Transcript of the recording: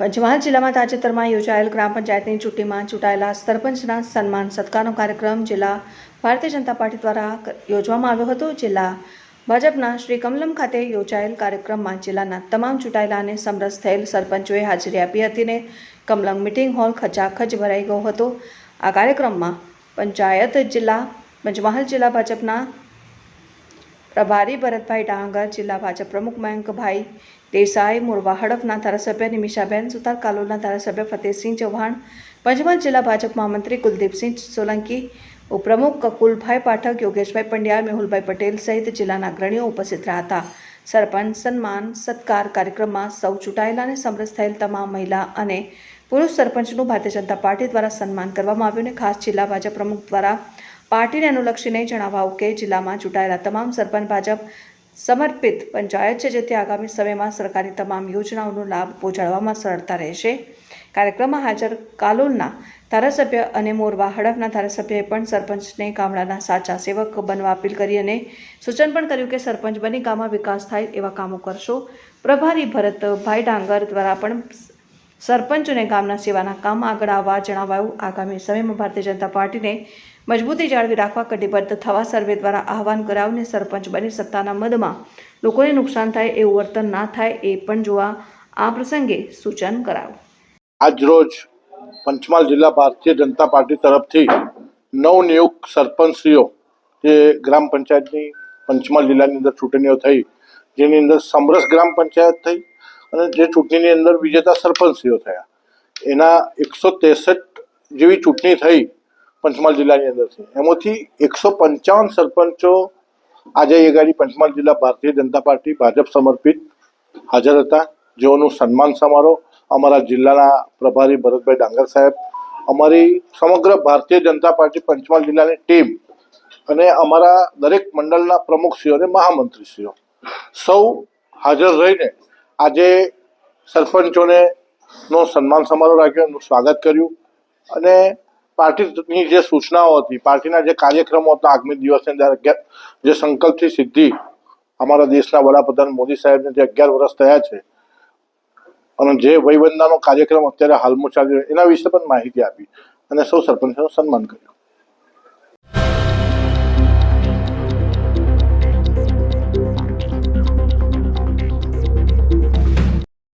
પંચમહાલ જિલ્લામાં તાજેતરમાં યોજાયેલ ગ્રામ પંચાયતની ચૂંટણીમાં ચૂંટાયેલા સરપંચના સન્માન સત્કારનો કાર્યક્રમ જિલ્લા ભારતીય જનતા પાર્ટી દ્વારા યોજવામાં આવ્યો હતો. જિલ્લા ભાજપના શ્રી કમલમ ખાતે યોજાયેલ કાર્યક્રમમાં જિલ્લાના તમામ ચૂંટાયેલા અને સમરસ થયેલ સરપંચોએ હાજરી આપી હતી ને કમલમ મિટિંગ હોલ ખચાખચ ભરાઈ ગયો હતો. આ કાર્યક્રમમાં પંચાયત જિલ્લા, પંચમહાલ જિલ્લા ભાજપના પ્રભારી ભરતભાઈ ડાંગર, જિલ્લા ભાજપ પ્રમુખ મયંકભાઈ દેસાઈ, મોરવા હડફના ધારાસભ્ય નિમિષાબેન, સુતાર કાલોલના ધારાસભ્ય ફતેહસિંહ ચૌહાણ, પંચમહાલ જિલ્લા ભાજપ મહામંત્રી કુલદીપસિંહ સોલંકી, ઉપપ્રમુખ કકુલભાઈ પાઠક, યોગેશભાઈ પંડ્યા મેહુલભાઈ પટેલ સહિત જિલ્લાના અગ્રણીઓ ઉપસ્થિત રહ્યા હતા. સરપંચ સન્માન, સત્કાર કાર્યક્રમમાં સૌ ચૂંટાયેલા અને સમરસ થયેલ તમામ મહિલા અને પુરુષ સરપંચનું ભારતીય જનતા પાર્ટી દ્વારા સન્માન કરવામાં આવ્યું અને ખાસ જિલ્લા ભાજપ પ્રમુખ દ્વારા પાર્ટીને અનુલક્ષીને જણાવાયું કે જિલ્લામાં ચૂંટાયેલા તમામ સરપંચ ભાજપ સમર્પિત પંચાયત છે, જેથી આગામી સમયમાં સરકારી તમામ યોજનાઓનો લાભ પહોંચાડવામાં સરળતા રહેશે. કાર્યક્રમમાં હાજર કાલોલના ધારાસભ્ય અને મોરવા હડફના ધારાસભ્યએ પણ સરપંચને ગામડાના સાચા સેવક બનવા અપીલ કરી અને સૂચન પણ કર્યું કે સરપંચ બની, ગામમાં વિકાસ થાય એવા કામો કરશો. પ્રભારી ભરતભાઈ ડાંગર દ્વારા પણ સરપંચોને ગામના સેવાના કામ આગળ આવવા જણાવાયું. આગામી સમયમાં ભારતીય જનતા પાર્ટીને મજબૂતી જાળવી રાખવા કટિબદ્ધ થવા સર્વે દ્વારા આહવાન કરાવ્યું અને સરપંચ બની સત્તાના મદમાં લોકોને નુકસાન થાય એવું વર્તન ના થાય એ પણ જોવા આ પ્રસંગે સૂચન કરાયું. આજ રોજ પંચમહાલ જિલ્લા ભારતીય જનતા પાર્ટી તરફથી નવનિયુક્ત સરપંચશ્રીઓ, જે ગ્રામ પંચાયતની પંચમહાલ જિલ્લાની અંદર ચૂંટણીઓ થઈ, જેની અંદર સમરસ ગ્રામ પંચાયત થઈ અને જે ચૂંટણીની અંદર વિજેતા સરપંચશ્રીઓ થયા. એના એકસો ત્રેસઠ જેવી ચૂંટણી થઈ પંચમહાલ જિલ્લાની અંદરથી. એમાંથી એકસો પંચાવન સરપંચો આજે એ ગાડી પંચમહાલ જિલ્લા ભારતીય જનતા પાર્ટી, ભાજપ સમર્પિત હાજર હતા. જેઓનું સન્માન સમારોહ અમારા જિલ્લાના પ્રભારી ભરતભાઈ ડાંગર સાહેબ, અમારી સમગ્ર ભારતીય જનતા પાર્ટી પંચમહાલ જિલ્લાની ટીમ અને અમારા દરેક મંડળના પ્રમુખશ્રીઓ અને મહામંત્રીશ્રીઓ સૌ હાજર રહીને આજે સરપંચોને નો સન્માન સમારોહ રાખ્યો, એમનું સ્વાગત કર્યું. અને પાર્ટીની જે સૂચનાઓ હતી, પાર્ટીના જે કાર્યક્રમો હતા, આગામી દિવસની અંદર જે સંકલ્પથી સિદ્ધિ અમારા દેશના વડાપ્રધાન મોદી સાહેબને જે અગિયાર વર્ષ થયા છે, અને જે વયવંદનાનો કાર્યક્રમ અત્યારે હાલમાં ચાલી રહ્યો એના વિશે પણ માહિતી આપી અને સૌ સરપંચોનું સન્માન કર્યું.